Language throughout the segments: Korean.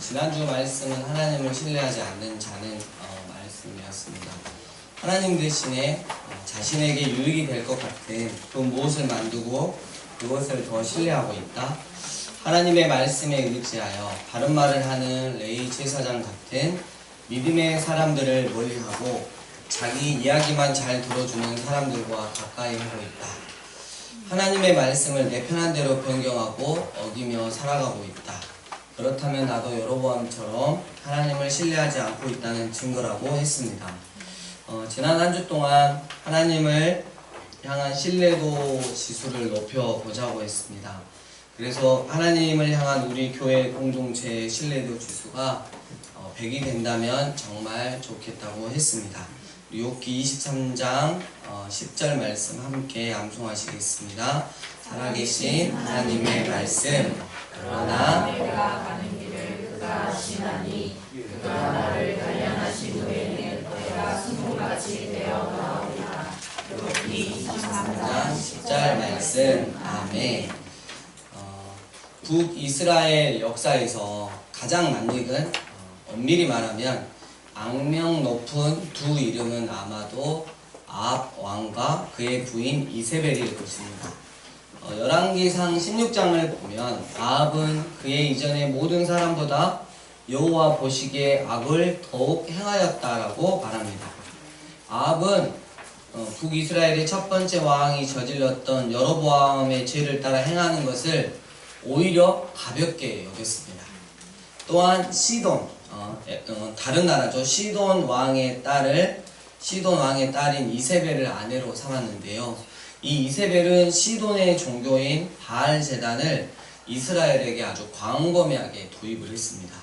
지난주 말씀은 하나님을 신뢰하지 않는 자는 어, 말씀이었습니다. 하나님 대신에 어, 자신에게 유익이 될 것 같은 그 무엇을 만두고 그것을 더 신뢰하고 있다. 하나님의 말씀에 의지하여 바른 말을 하는 레이 제사장 같은 믿음의 사람들을 멀리하고 자기 이야기만 잘 들어주는 사람들과 가까이 하고 있다. 하나님의 말씀을 내 편한 대로 변경하고 어기며 살아가고 있다. 그렇다면 나도 여로보암처럼 하나님을 신뢰하지 않고 있다는 증거라고 했습니다. 어, 지난 한 주 동안 하나님을 향한 신뢰도 지수를 높여 보자고 했습니다. 그래서 하나님을 향한 우리 교회 공동체의 신뢰도 지수가 어, 100이 된다면 정말 좋겠다고 했습니다. 욥기 23장 어, 10절 말씀 함께 암송하시겠습니다. 살아계신 하나님의 말씀. 그러나 내가 가는 길을 그가 아시나니 그가 나를 단련하신 후에는 내가 승부같이 되어 나오리라. 욥기 23장 23장 10절 말씀. 아멘. 어, 북이스라엘 역사에서 가장 낯익은 어, 엄밀히 말하면 악명 높은 두 이름은 아마도 아합 왕과 그의 부인 이세벨일 것입니다. 어, 열왕기상 16장을 보면 아합은 그의 이전의 모든 사람보다 여호와 보시기에 악을 더욱 행하였다라고 말합니다. 아합은 어, 북이스라엘의 첫 번째 왕이 저질렀던 여로보암의 죄를 따라 행하는 것을 오히려 가볍게 여겼습니다. 또한 시돈 어, 에, 어, 다른 나라죠 시돈 왕의 딸을 시돈 왕의 딸인 이세벨을 아내로 삼았는데요. 이 이세벨은 시돈의 종교인 바알 제단을 이스라엘에게 아주 광범위하게 도입을 했습니다.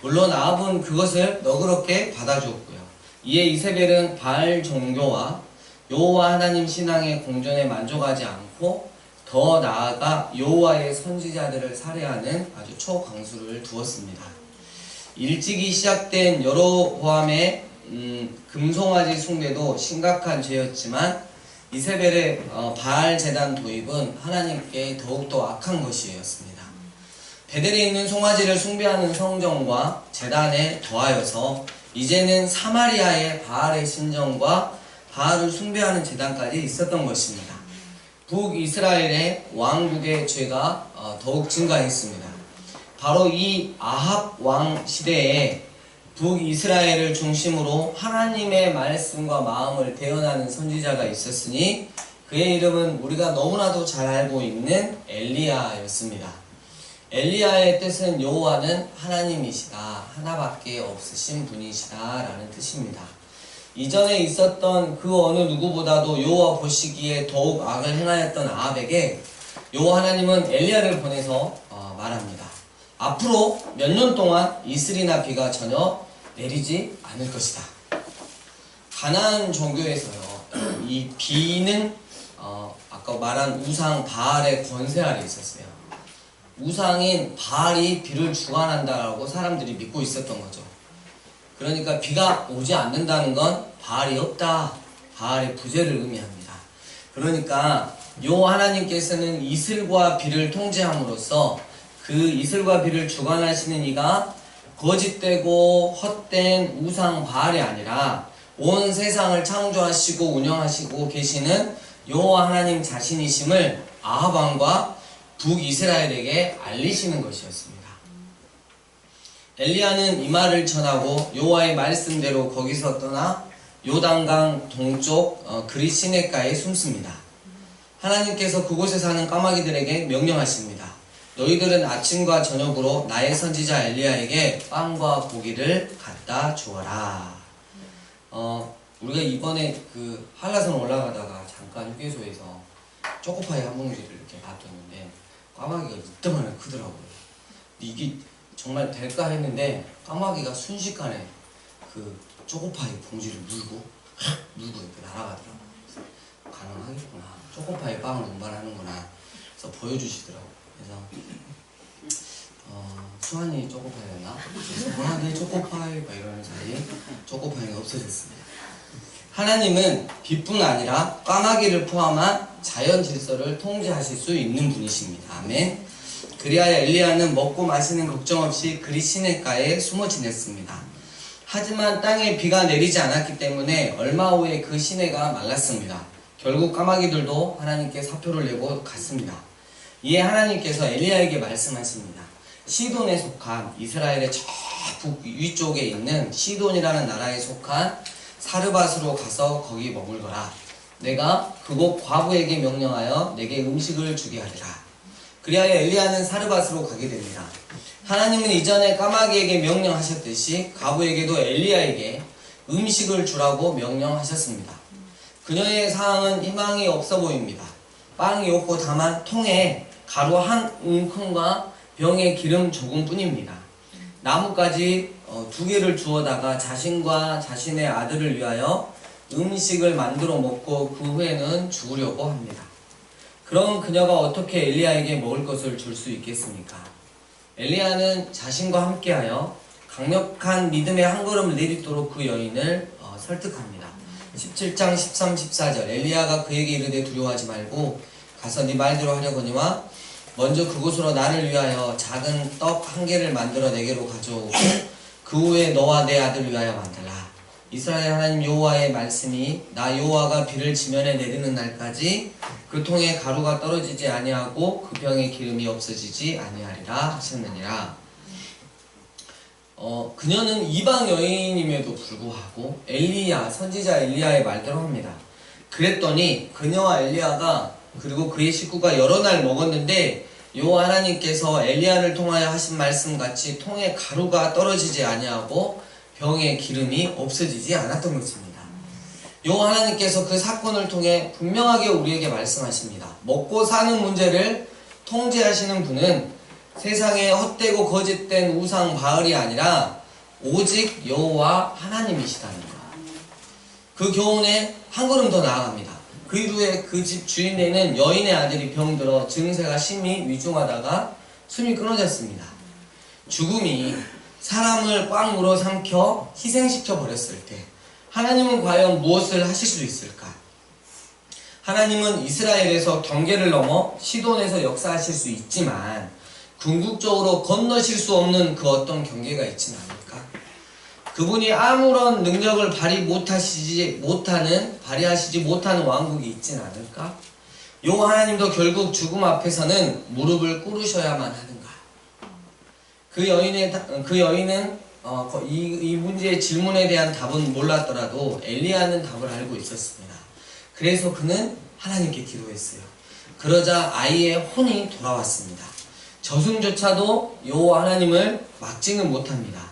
물론 아합은 그것을 너그럽게 받아주었고요. 이에 이세벨은 바알 종교와 여호와 하나님 신앙의 공존에 만족하지 않고 더 나아가 여호와의 선지자들을 살해하는 아주 초강수를 두었습니다. 일찍이 시작된 여로보암의 음, 금송아지 숭배도 심각한 죄였지만 이세벨의 어, 바알 재단 도입은 하나님께 더욱더 악한 것이었습니다. 베델에 있는 송아지를 숭배하는 성전과 재단에 더하여서 이제는 사마리아의 바알의 신전과 바알을 숭배하는 재단까지 있었던 것입니다. 북이스라엘의 왕국의 죄가 어, 더욱 증가했습니다. 바로 이 아합 왕 시대에 북이스라엘을 중심으로 하나님의 말씀과 마음을 대언하는 선지자가 있었으니 그의 이름은 우리가 너무나도 잘 알고 있는 엘리야였습니다. 엘리야의 뜻은 여호와는 하나님이시다. 하나밖에 없으신 분이시다라는 뜻입니다. 이전에 있었던 그 어느 누구보다도 여호와 보시기에 더욱 악을 행하였던 아합에게 여호와 하나님은 엘리야를 보내서 어, 말합니다. 앞으로 몇 년 동안 이슬이나 비가 전혀 내리지 않을 것이다. 가나안 종교에서요, 이 비는 어, 아까 말한 우상 바알의 권세 아래 있었어요. 우상인 바알이 비를 주관한다라고 사람들이 믿고 있었던 거죠. 그러니까 비가 오지 않는다는 건 바알이 없다. 바알의 부재를 의미합니다. 그러니까 요 하나님께서는 이슬과 비를 통제함으로써 그 이슬과 비를 주관하시는 이가 거짓되고 헛된 우상 바알이 아니라 온 세상을 창조하시고 운영하시고 계시는 여호와 하나님 자신이심을 아합 왕과 북이스라엘에게 알리시는 것이었습니다. 엘리야는 이 말을 전하고 여호와의 말씀대로 거기서 떠나 요단강 동쪽 어, 그리시네가에 숨습니다. 하나님께서 그곳에 사는 까마귀들에게 명령하십니다. 너희들은 아침과 저녁으로 나의 선지자 엘리야에게 빵과 고기를 갖다 주어라. 어, 우리가 이번에 그 한라산 올라가다가 잠깐 휴게소에서 초코파이 한 봉지를 이렇게 놔뒀는데 까마귀가 이때만에 크더라고요. 이게 정말 될까 했는데 까마귀가 순식간에 그 초코파이 봉지를 물고 물고 이렇게 날아가더라고요. 가능하겠구나. 초코파이 빵을 운반하는구나. 그래서 보여주시더라고요. 그래서 어, 수환이 초코파이 였나? 수환이 초코파이 막 이러는 사이에 초코파이가 없어졌습니다. 하나님은 빛뿐 아니라 까마귀를 포함한 자연 질서를 통제하실 수 있는 분이십니다. 아멘. 그리하여 엘리야는 먹고 마시는 걱정 없이 그리 시냇가에 숨어 지냈습니다. 하지만 땅에 비가 내리지 않았기 때문에 얼마 후에 그 시내가 말랐습니다. 결국 까마귀들도 하나님께 사표를 내고 갔습니다. 이에 하나님께서 엘리야에게 말씀하십니다. 시돈에 속한 이스라엘의 저 북 위쪽에 있는 시돈이라는 나라에 속한 사르밧으로 가서 거기 머물거라. 내가 그곳 과부에게 명령하여 내게 음식을 주게 하리라. 그리하여 엘리야는 사르밧으로 가게 됩니다. 하나님은 이전에 까마귀에게 명령하셨듯이 과부에게도 엘리야에게 음식을 주라고 명령하셨습니다. 그녀의 상황은 희망이 없어 보입니다. 빵이 없고 다만 통에 가루 한 움큼과 병에 기름 조금뿐입니다. 나뭇가지 어, 두 개를 주워다가 자신과 자신의 아들을 위하여 음식을 만들어 먹고 그 후에는 죽으려고 합니다. 그럼 그녀가 어떻게 엘리야에게 먹을 것을 줄 수 있겠습니까? 엘리야는 자신과 함께하여 강력한 믿음의 한 걸음을 내딛도록 그 여인을 어, 설득합니다. 17장 13, 14절 엘리야가 그에게 이르되 두려워하지 말고 가서 네 말대로 하려거니와 먼저 그곳으로 나를 위하여 작은 떡 한 개를 만들어 내게로 가져오고 그 후에 너와 내 아들을 위하여 만들라. 이스라엘 하나님 여호와의 말씀이 나 여호와가 비를 지면에 내리는 날까지 그 통에 가루가 떨어지지 아니하고 그 병에 기름이 없어지지 아니하리라 하셨느니라. 어, 그녀는 이방 여인임에도 불구하고 엘리야 선지자 엘리야의 말대로 합니다. 그랬더니 그녀와 엘리야가 그리고 그의 식구가 여러 날 먹었는데 요 하나님께서 엘리야를 통하여 하신 말씀 같이 통에 가루가 떨어지지 아니하고 병에 기름이 없어지지 않았던 것입니다. 요 하나님께서 그 사건을 통해 분명하게 우리에게 말씀하십니다. 먹고 사는 문제를 통제하시는 분은 세상에 헛되고 거짓된 우상 바알이 아니라 오직 여호와 하나님이시다는 것. 그 교훈에 한 걸음 더 나아갑니다. 그 이후에 그 집 주인 되는 여인의 아들이 병들어 증세가 심히 위중하다가 숨이 끊어졌습니다. 죽음이 사람을 꽉 물어 삼켜 희생시켜 버렸을 때 하나님은 과연 무엇을 하실 수 있을까? 하나님은 이스라엘에서 경계를 넘어 시돈에서 역사하실 수 있지만 궁극적으로 건너실 수 없는 그 어떤 경계가 있지는 않을까? 그분이 아무런 능력을 발휘 못하시지 못하는 발휘하시지 못하는 왕국이 있지는 않을까? 요 하나님도 결국 죽음 앞에서는 무릎을 꿇으셔야만 하는가? 그 여인의 다- 그 여인은 어, 거- 이, 이 문제의 질문에 대한 답은 몰랐더라도 엘리야는 답을 알고 있었습니다. 그래서 그는 하나님께 기도했어요. 그러자 아이의 혼이 돌아왔습니다. 저승조차도 여호와 하나님을 막지는 못합니다.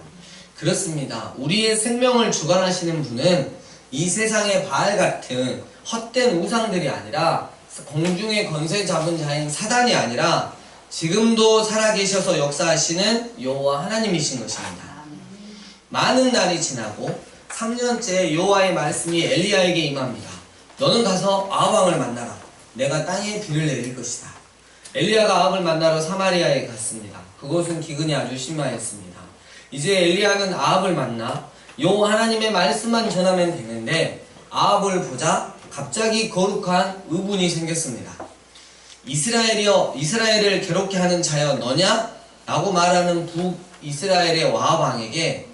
그렇습니다. 우리의 생명을 주관하시는 분은 이 세상의 바알 같은 헛된 우상들이 아니라 공중의 건세 잡은 자인 사단이 아니라 지금도 살아계셔서 역사하시는 여호와 하나님이신 것입니다. 많은 날이 지나고 3년째 여호와의 말씀이 엘리야에게 임합니다. 너는 가서 아합왕을 만나라. 내가 땅에 비를 내릴 것이다. 엘리야가 아합을 만나러 사마리아에 갔습니다. 그곳은 기근이 아주 심하였습니다. 이제 엘리야는 아합을 만나 여호와 하나님의 말씀만 전하면 되는데 아합을 보자 갑자기 거룩한 의분이 생겼습니다. 이스라엘이여 이스라엘을 괴롭게 하는 자여 너냐? 라고 말하는 북이스라엘의 와합 왕에게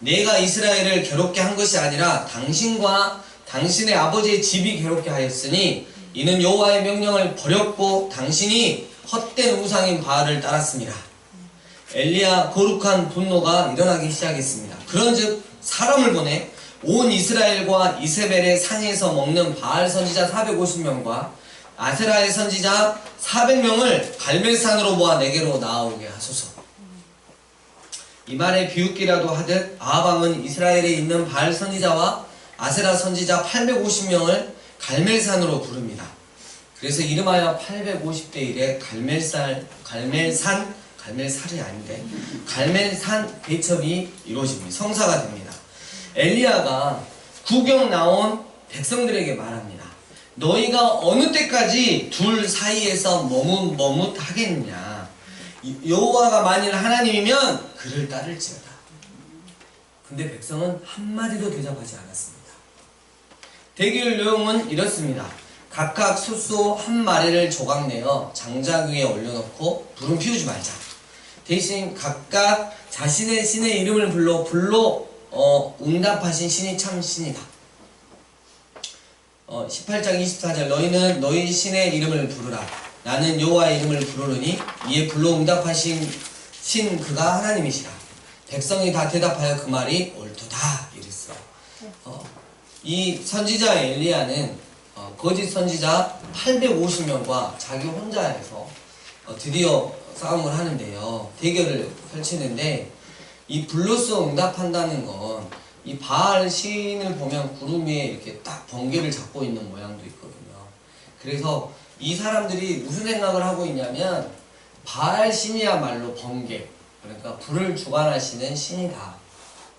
내가 이스라엘을 괴롭게 한 것이 아니라 당신과 당신의 아버지의 집이 괴롭게 하였으니 이는 여호와의 명령을 버렸고 당신이 헛된 우상인 바알을 따랐습니다. 엘리야 거룩한 분노가 일어나기 시작했습니다. 그런즉 사람을 보내 온 이스라엘과 이세벨의 상에서 먹는 바알 선지자 450명과 아세라의 선지자 400명을 갈멜산으로 모아 내게로 나아오게 하소서. 이 말에 비웃기라도 하듯 아합왕은 이스라엘에 있는 바알 선지자와 아세라 선지자 850명을 갈멜산으로 부릅니다. 그래서 이름하여 850대 1의 갈멜살, 갈멜산, 갈멜살이 아닌데 갈멜산 대첩이 이루어집니다. 성사가 됩니다. 엘리야가 구경 나온 백성들에게 말합니다. 너희가 어느 때까지 둘 사이에서 머뭇 머뭇 하겠냐? 여호와가 만일 하나님이면 그를 따를지어다. 근데 백성은 한마디도 대답하지 않았습니다. 대결 내용은 이렇습니다. 각각 숫소 한 마리를 조각내어 장작 위에 올려놓고 불은 피우지 말자. 대신 각각 자신의 신의 이름을 불러 불로 어, 응답하신 신이 참 신이다. 어, 18장 24절 너희는 너희 신의 이름을 부르라. 나는 여호와의 이름을 부르노니 이에 불로 응답하신 신 그가 하나님이시라. 백성이 다 대답하여 그 말이 옳도다 이랬어. 어, 이 선지자 엘리야는 어, 거짓 선지자 850명과 자기 혼자 해서 어, 드디어 싸움을 하는데요. 대결을 펼치는데 이 불로써 응답한다는 건 이 바알 시인을 보면 구름 위에 이렇게 딱 번개를 잡고 있는 모양도 있거든요. 그래서 이 사람들이 무슨 생각을 하고 있냐면 바알 신이야말로 번개 그러니까 불을 주관하시는 신이다.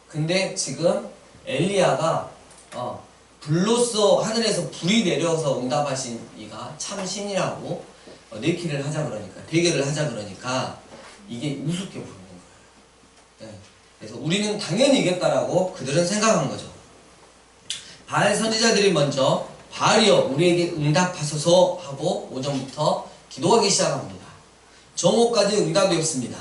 근데 지금 엘리야가 어, 불로써 하늘에서 불이 내려서 응답하신 이가 참 신이라고 어, 내키를 하자 그러니까 대결을 하자 그러니까 이게 우습게 보이는 거예요. 네. 그래서 우리는 당연히 이겼다라고 그들은 생각한 거죠. 바알 선지자들이 먼저 바알이여 우리에게 응답하소서 하고 오전부터 기도하기 시작합니다. 정오까지 응답이 없습니다.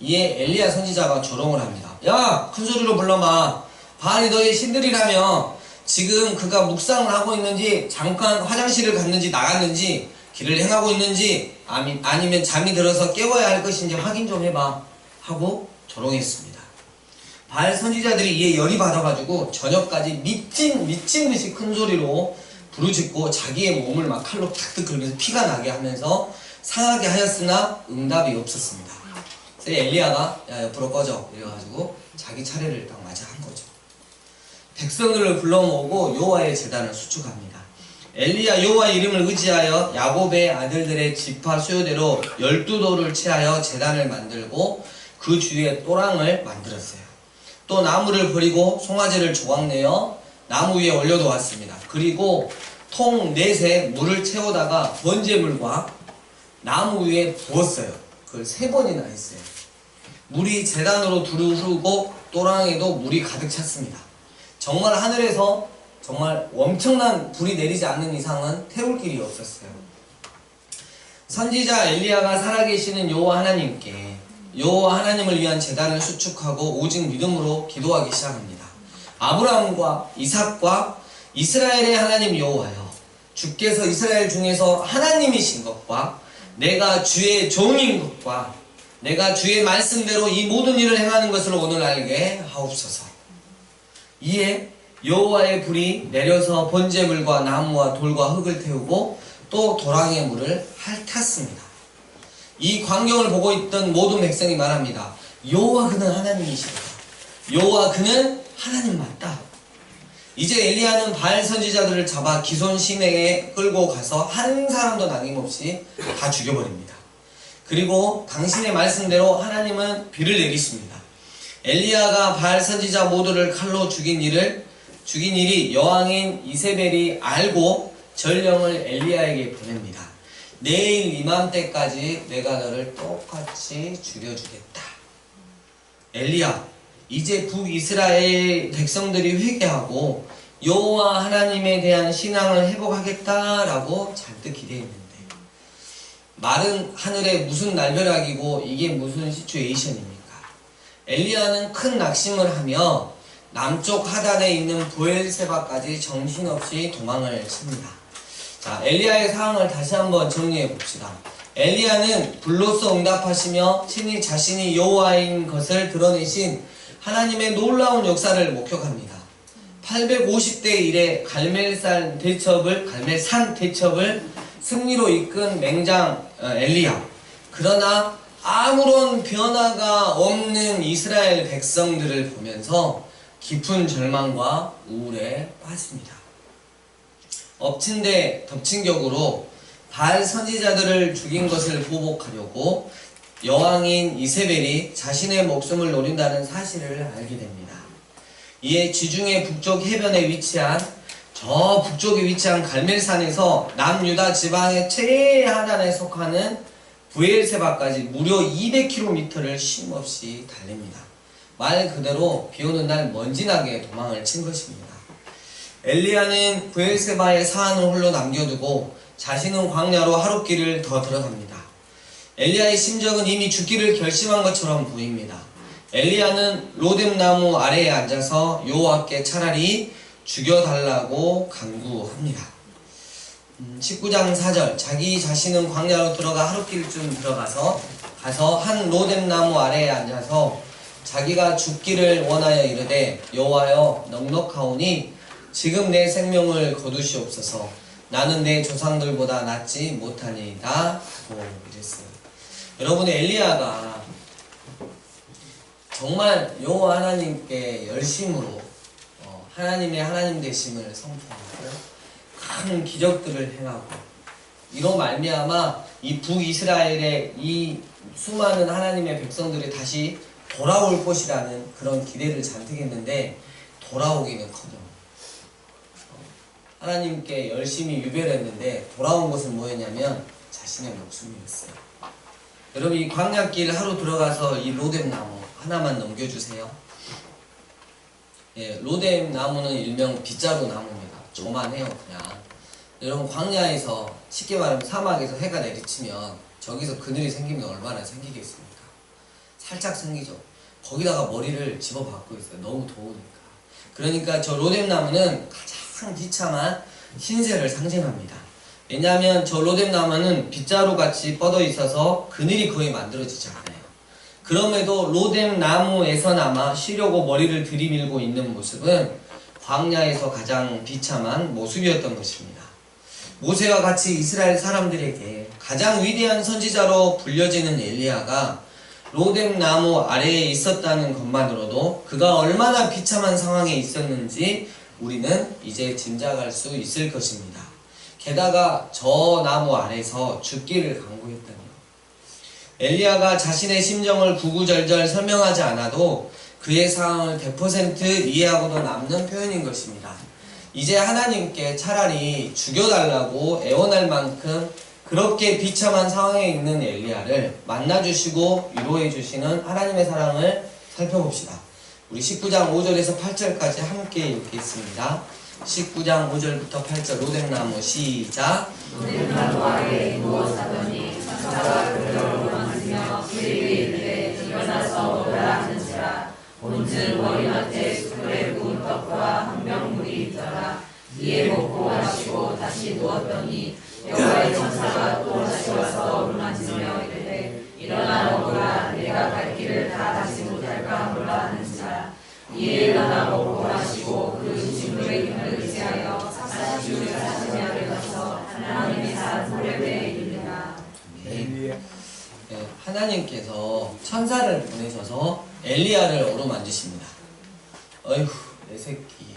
이에 엘리야 선지자가 조롱을 합니다. 야, 큰 소리로 불러봐. 바알이 너의 신들이라며 지금 그가 묵상을 하고 있는지 잠깐 화장실을 갔는지 나갔는지 길을 행하고 있는지 아니- 아니면 잠이 들어서 깨워야 할 것인지 확인 좀 해봐 하고 조롱했습니다. 바알 선지자들이 이에 열이 받아가지고 저녁까지 미친 미친 듯이 큰 소리로 부르짖고 자기의 몸을 막 칼로 탁탁 긁면서 피가 나게 하면서 상하게 하였으나 응답이 없었습니다. 그래서 엘리야가 야 옆으로 꺼져 이래가지고 자기 차례를 딱 맞아 한 거죠. 백성들을 불러 모으고 여호와의 제단을 수축합니다. 엘리야 여호와 이름을 의지하여 야곱의 아들들의 지파 수요대로 열두 돌을 채하여 제단을 만들고 그 주위에 또랑을 만들었어요. 또 나무를 버리고 송아지를 조각내어 나무 위에 올려놓았습니다. 그리고 통 넷에 물을 채우다가 번제물과 나무 위에 부었어요. 그걸 세 번이나 했어요. 물이 재단으로 두르고 또랑에도 물이 가득 찼습니다. 정말 하늘에서 정말 엄청난 불이 내리지 않는 이상은 태울 길이 없었어요. 선지자 엘리야가 살아계시는 여호와 하나님께 여호와 하나님을 위한 재단을 수축하고 오직 믿음으로 기도하기 시작합니다. 아브라함과 이삭과 이스라엘의 하나님 여호와여 주께서 이스라엘 중에서 하나님이신 것과 내가 주의 종인 것과 내가 주의 말씀대로 이 모든 일을 행하는 것을 오늘 알게 하옵소서. 이에 여호와의 불이 내려서 번제물과 나무와 돌과 흙을 태우고 또 도랑의 물을 핥았습니다. 이 광경을 보고 있던 모든 백성이 말합니다. 여호와 그는 하나님이시다. 여호와 그는 하나님 맞다. 이제 엘리야는 바알 선지자들을 잡아 기손 시내에 끌고 가서 한 사람도 남김없이 다 죽여버립니다. 그리고 당신의 말씀대로 하나님은 비를 내리십니다. 엘리야가 바알 선지자 모두를 칼로 죽인 일을 죽인 일이 여왕인 이세벨이 알고 전령을 엘리야에게 보냅니다. 내일 이맘때까지 내가 너를 똑같이 죽여주겠다. 엘리야, 이제 북이스라엘 백성들이 회개하고 여호와 하나님에 대한 신앙을 회복하겠다라고 잔뜩 기대했는데 마른 하늘에 무슨 날벼락이고 이게 무슨 시츄에이션입니까? 엘리야는 큰 낙심을 하며 남쪽 하단에 있는 보엘세바까지 정신없이 도망을 칩니다. 자, 엘리야의 상황을 다시 한번 정리해 봅시다. 엘리야는 불로써 응답하시며 친히 자신이 여호와인 것을 드러내신 하나님의 놀라운 역사를 목격합니다. 850대 1의 갈멜산 대첩을 갈멜산 대첩을 승리로 이끈 맹장 어, 엘리야. 그러나 아무런 변화가 없는 이스라엘 백성들을 보면서 깊은 절망과 우울에 빠집니다. 엎친 데 덮친 격으로 바알 선지자들을 죽인 것을 보복하려고 여왕인 이세벨이 자신의 목숨을 노린다는 사실을 알게 됩니다. 이에 지중해 북쪽 해변에 위치한 저 북쪽에 위치한 갈멜산에서 남유다 지방의 최하단에 속하는 부엘세바까지 무려 200km를 쉼없이 달립니다. 말 그대로 비 오는 날 먼지나게 도망을 친 것입니다. 엘리야는 부엘세바의 사안을 홀로 남겨두고 자신은 광야로 하룻길을 더 들어갑니다. 엘리야의 심정은 이미 죽기를 결심한 것처럼 보입니다. 엘리야는 로뎀 나무 아래에 앉아서 여호와께 차라리 죽여달라고 간구합니다. 음, 19장 4절 자기 자신은 광야로 들어가 하룻길쯤 들어가서 가서 한 로뎀 나무 아래에 앉아서 자기가 죽기를 원하여 이르되 여호와여 넉넉하오니 지금 내 생명을 거두시옵소서 나는 내 조상들보다 낫지 못하니이다 하고 이랬어요. 여러분 엘리야가 정말 여호와 하나님께 열심으로 어, 하나님의 하나님 되심을 선포하고 큰 기적들을 행하고 이로 말미암아 이 북이스라엘의 이 수많은 하나님의 백성들이 다시 돌아올 것이라는 그런 기대를 잔뜩 했는데 돌아오기는커녕 어, 하나님께 열심히 유별했는데 돌아온 것은 뭐였냐면 자신의 목숨이었어요. 여러분 이 광야길 하루 들어가서 이 로뎀 나무 하나만 넘겨주세요. 예, 로뎀 나무는 일명 빗자루 나무입니다. 조만해요 그냥. 여러분 광야에서 쉽게 말하면 사막에서 해가 내리치면 저기서 그늘이 생기면 얼마나 생기겠습니까? 살짝 생기죠. 거기다가 머리를 집어박고 있어요. 너무 더우니까. 그러니까 저 로뎀 나무는 가장 비참한 신세를 상징합니다. 왜냐하면 저 로뎀 나무는 빗자루 같이 뻗어 있어서 그늘이 거의 만들어지지 않아요. 그럼에도 로뎀 나무에서나마 쉬려고 머리를 들이밀고 있는 모습은 광야에서 가장 비참한 모습이었던 것입니다. 모세와 같이 이스라엘 사람들에게 가장 위대한 선지자로 불려지는 엘리야가 로뎀 나무 아래에 있었다는 것만으로도 그가 얼마나 비참한 상황에 있었는지 우리는 이제 짐작할 수 있을 것입니다. 게다가 저 나무 아래서 죽기를 강구했다니. 엘리야가 자신의 심정을 구구절절 설명하지 않아도 그의 상황을 100% 이해하고도 남는 표현인 것입니다. 이제 하나님께 차라리 죽여달라고 애원할 만큼 그렇게 비참한 상황에 있는 엘리야를 만나주시고 위로해주시는 하나님의 사랑을 살펴봅시다. 우리 19장 5절에서 8절까지 함께 읽겠습니다. 19장 5절부터 8절 로뎀나무 시작 로뎀나무 아래에 누워 사더니 천사가 그를 만지며 그에게 이르되 일어나서 오라 하는지라 온즉 머리맡에 숯불에 구운 떡과 한 병 물이 있더라 이에 먹고 마시고 다시 누웠더니 여호와의 천사가 또 다시 와서 어루만지며 이르되 일어나 먹으라 내가 갈 길을 다 다시 못할까 몰라 하는지라 이에 일어나 먹고 마시고 그 음식물의 힘을 의지하여 사십을 사시냐를 가서 하나님의 산 호렙에 이르니라 네. 네, 하나님께서 천사를 보내셔서 엘리야를 어루만지십니다. 어휴 내 새끼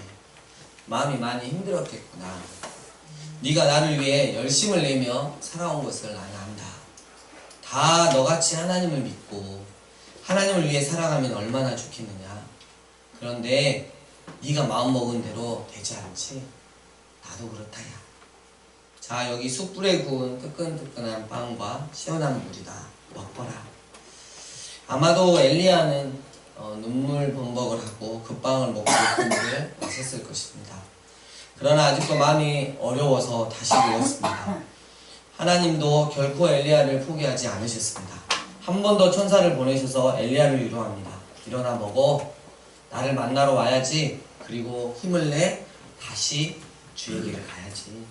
마음이 많이 힘들었겠구나. 네가 나를 위해 열심을 내며 살아온 것을 나는 안다. 다 너같이 하나님을 믿고 하나님을 위해 살아가면 얼마나 좋겠느냐. 그런데 네가 마음먹은 대로 되지 않지. 나도 그렇다야. 자 여기 숯불에 구운 뜨끈뜨끈한 빵과 시원한 물이다. 먹거라. 아마도 엘리야는 어, 눈물 범벅을 하고 그 빵을 먹고 그 물을 마셨을 것입니다. 그러나 아직도 마음이 어려워서 다시 누웠습니다. 하나님도 결코 엘리야를 포기하지 않으셨습니다. 한 번 더 천사를 보내셔서 엘리야를 위로합니다. 일어나 먹어. 나를 만나러 와야지. 그리고 힘을 내 다시 주의 길을 가야지.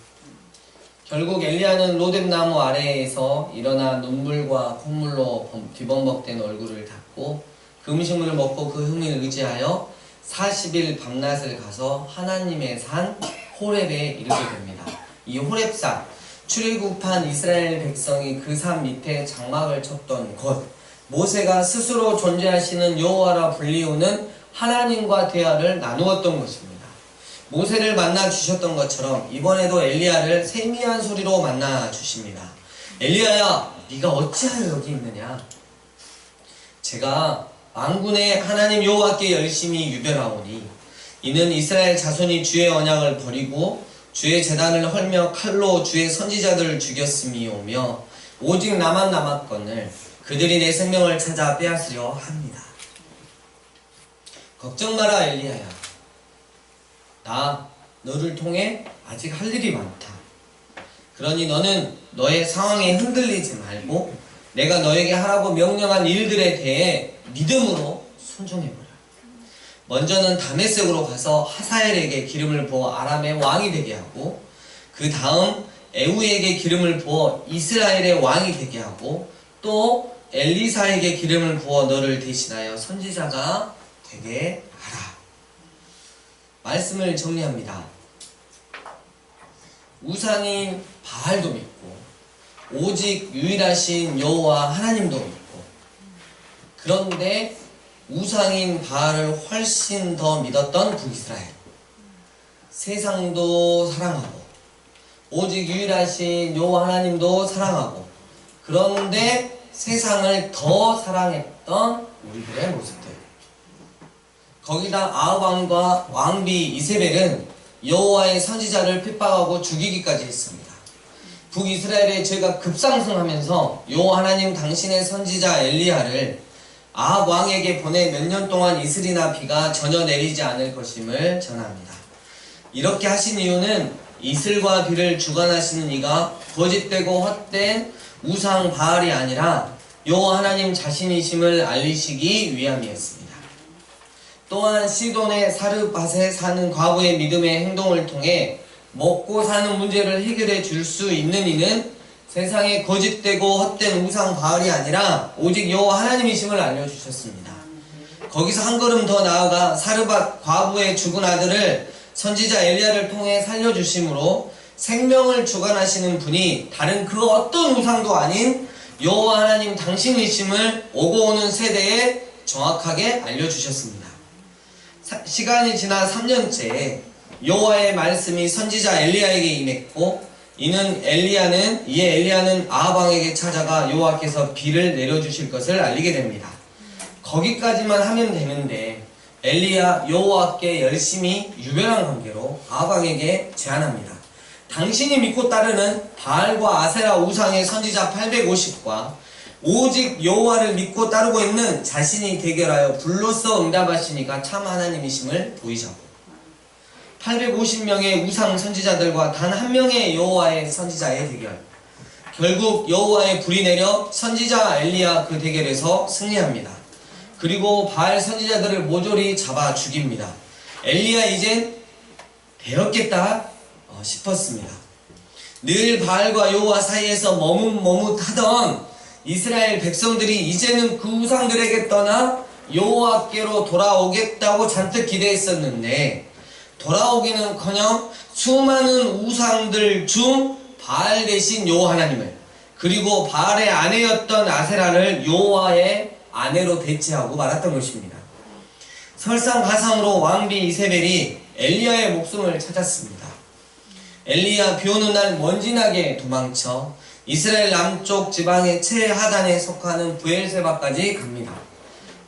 결국 엘리야는 로뎀 나무 아래에서 일어나 눈물과 콧물로 범- 뒤범벅된 얼굴을 닦고 그 음식물을 먹고 그 흥을 의지하여 40일 밤낮을 가서 하나님의 산 호렙에 이르게 됩니다. 이 호렙산 출애굽한 이스라엘 백성이 그 산 밑에 장막을 쳤던 곳 모세가 스스로 존재하시는 여호와라 불리우는 하나님과 대화를 나누었던 것입니다. 모세를 만나 주셨던 것처럼 이번에도 엘리야를 세미한 소리로 만나 주십니다. 엘리야야, 네가 어찌하여 여기 있느냐? 제가 만군의 하나님 여호와께 열심히 유별하오니 이는 이스라엘 자손이 주의 언약을 버리고 주의 재단을 헐며 칼로 주의 선지자들을 죽였음이오며 오직 나만 남았건을 그들이 내 생명을 찾아 빼앗으려 합니다. 걱정 마라 엘리야야. 나 너를 통해 아직 할 일이 많다. 그러니 너는 너의 상황에 흔들리지 말고 내가 너에게 하라고 명령한 일들에 대해 믿음으로 순종해보라. 먼저는 다메섹으로 가서 하사엘에게 기름을 부어 아람의 왕이 되게 하고 그 다음 에우에게 기름을 부어 이스라엘의 왕이 되게 하고 또 엘리사에게 기름을 부어 너를 대신하여 선지자가 되게 하라. 말씀을 정리합니다. 우상인 바알도 믿고 오직 유일하신 여호와 하나님도 믿고 그런데 우상인 바알을 훨씬 더 믿었던 북이스라엘 세상도 사랑하고 오직 유일하신 여호와 하나님도 사랑하고 그런데 세상을 더 사랑했던 우리들의 모습들 거기다 아합 왕과 왕비 이세벨은 여호와의 선지자를 핍박하고 죽이기까지 했습니다. 북이스라엘의 죄가 급상승하면서 여호와 하나님 당신의 선지자 엘리야를 아합 왕에게 보내 몇 년 동안 이슬이나 비가 전혀 내리지 않을 것임을 전합니다. 이렇게 하신 이유는 이슬과 비를 주관하시는 이가 거짓되고 헛된 우상 바알이 아니라 여호와 하나님 자신이심을 알리시기 위함이었습니다. 또한 시돈의 사르밧에 사는 과부의 믿음의 행동을 통해 먹고 사는 문제를 해결해 줄 수 있는 이는 세상에 거짓되고 헛된 우상 바알이 아니라 오직 여호와 하나님이심을 알려주셨습니다. 거기서 한 걸음 더 나아가 사르밧 과부의 죽은 아들을 선지자 엘리야를 통해 살려주심으로 생명을 주관하시는 분이 다른 그 어떤 우상도 아닌 여호와 하나님 당신이심을 오고 오는 세대에 정확하게 알려주셨습니다. 사- 시간이 지나 3년째 여호와의 말씀이 선지자 엘리야에게 임했고 이는 엘리야는 이에 엘리야는 아합 왕에게 찾아가 여호와께서 비를 내려주실 것을 알리게 됩니다. 거기까지만 하면 되는데 엘리야 여호와께 열심히 유별한 관계로 아합 왕에게 제안합니다. 당신이 믿고 따르는 바알과 아세라 우상의 선지자 850과 오직 여호와를 믿고 따르고 있는 자신이 대결하여 불로써 응답하시니까 참 하나님이심을 보이자고 850명의 우상 선지자들과 단 한 명의 여호와의 선지자의 대결 결국 여호와의 불이 내려 선지자 엘리야 그 대결에서 승리합니다. 그리고 바알 선지자들을 모조리 잡아 죽입니다. 엘리야 이젠 되었겠다 어, 싶었습니다. 늘 바알과 여호와 사이에서 머뭇머뭇하던 이스라엘 백성들이 이제는 그 우상들에게 떠나 여호와께로 돌아오겠다고 잔뜩 기대했었는데 돌아오기는커녕 수많은 우상들 중 바알 대신 여호와 하나님을 그리고 바알의 아내였던 아세라를 여호와의 아내로 대체하고 말았던 것입니다. 설상가상으로 왕비 이세벨이 엘리야의 목숨을 찾았습니다. 엘리야 비 오는 날 먼지나게 도망쳐 이스라엘 남쪽 지방의 최하단에 속하는 부엘세바까지 갑니다.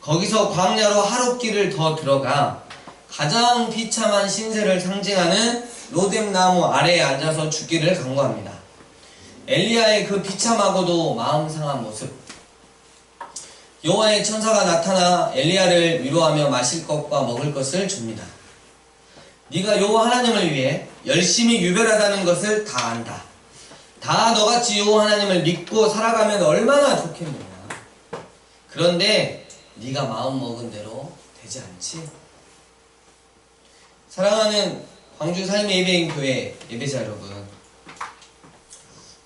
거기서 광야로 하룻길을 더 들어가 가장 비참한 신세를 상징하는 로뎀 나무 아래에 앉아서 죽기를 강구합니다. 엘리야의 그 비참하고도 마음 상한 모습. 여호와의 천사가 나타나 엘리야를 위로하며 마실 것과 먹을 것을 줍니다. 네가 여호와 하나님을 위해 열심히 유별하다는 것을 다 안다. 다 너같이 여호와 하나님을 믿고 살아가면 얼마나 좋겠느냐. 그런데 네가 마음 먹은 대로 되지 않지. 사랑하는 광주 삶의 예배인 교회 예배자 여러분.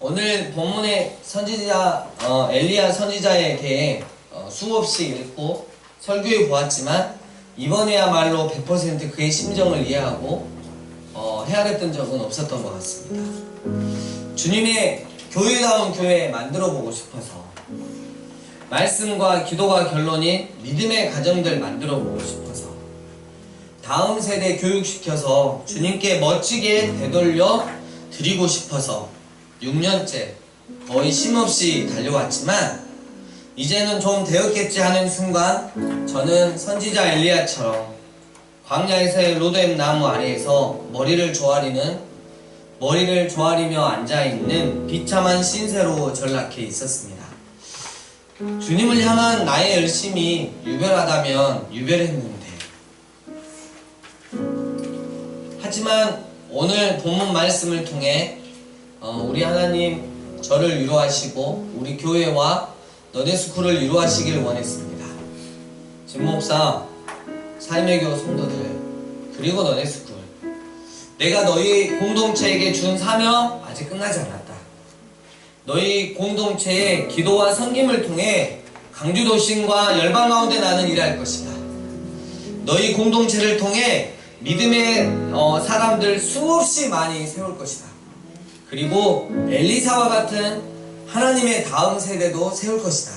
오늘 본문의 선지자 어, 엘리야 선지자에 대해 어, 수없이 읽고 설교해 보았지만 이번에야말로 100% 그의 심정을 이해하고 어, 헤아렸던 적은 없었던 것 같습니다. 주님의 교회다운 교회 만들어 보고 싶어서 말씀과 기도가 결론인 믿음의 가정들 만들어 보고 싶어서 다음 세대 교육시켜서 주님께 멋지게 되돌려 드리고 싶어서 6년째 거의 쉼없이 달려왔지만 이제는 좀 되었겠지 하는 순간 저는 선지자 엘리야처럼 광야에서의 로뎀 나무 아래에서 머리를 조아리는 머리를 조아리며 앉아있는 비참한 신세로 전락해 있었습니다. 주님을 향한 나의 열심이 유별하다면 유별했는데 하지만 오늘 본문 말씀을 통해 어, 우리 하나님 저를 위로하시고 우리 교회와 너네 스쿨을 위로하시길 원했습니다. 진목사, 삶의 교 성도들 그리고 너네 스쿨 내가 너희 공동체에게 준 사명 아직 끝나지 않았다. 너희 공동체의 기도와 섬김을 통해 강주도심과 열방 가운데 나는 일할 것이다. 너희 공동체를 통해 믿음의 어, 사람들 수없이 많이 세울 것이다. 그리고 엘리사와 같은 하나님의 다음 세대도 세울 것이다.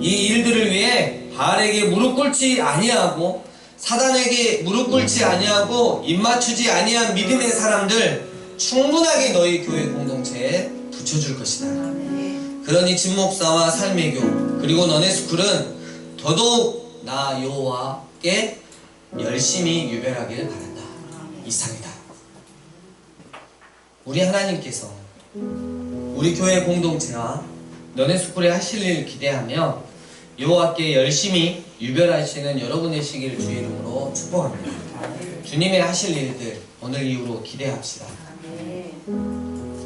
이 일들을 위해 바알에게 무릎 꿇지 아니하고 사단에게 무릎 꿇지 아니하고 입맞추지 아니한 믿음의 사람들 충분하게 너희 교회 공동체에 붙여줄 것이다. 그러니 진 목사와 삶의 교 그리고 너네 스쿨은 더더욱 나 여호와께 열심히 유별하길 바란다. 이상이다. 우리 하나님께서 우리 교회 공동체와 너네 스쿨에 하실 일 기대하며 여호와께 열심히 유별하시는 여러분 되시기를 주 이름으로 축복합니다. 주님의 하실 일들 오늘 이후로 기대합시다.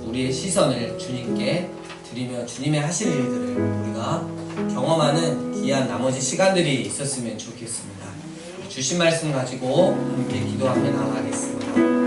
우리의 시선을 주님께 드리며 주님의 하실 일들을 우리가 경험하는 귀한 나머지 시간들이 있었으면 좋겠습니다. 주신 말씀 가지고 함께 기도하며 나아가겠습니다.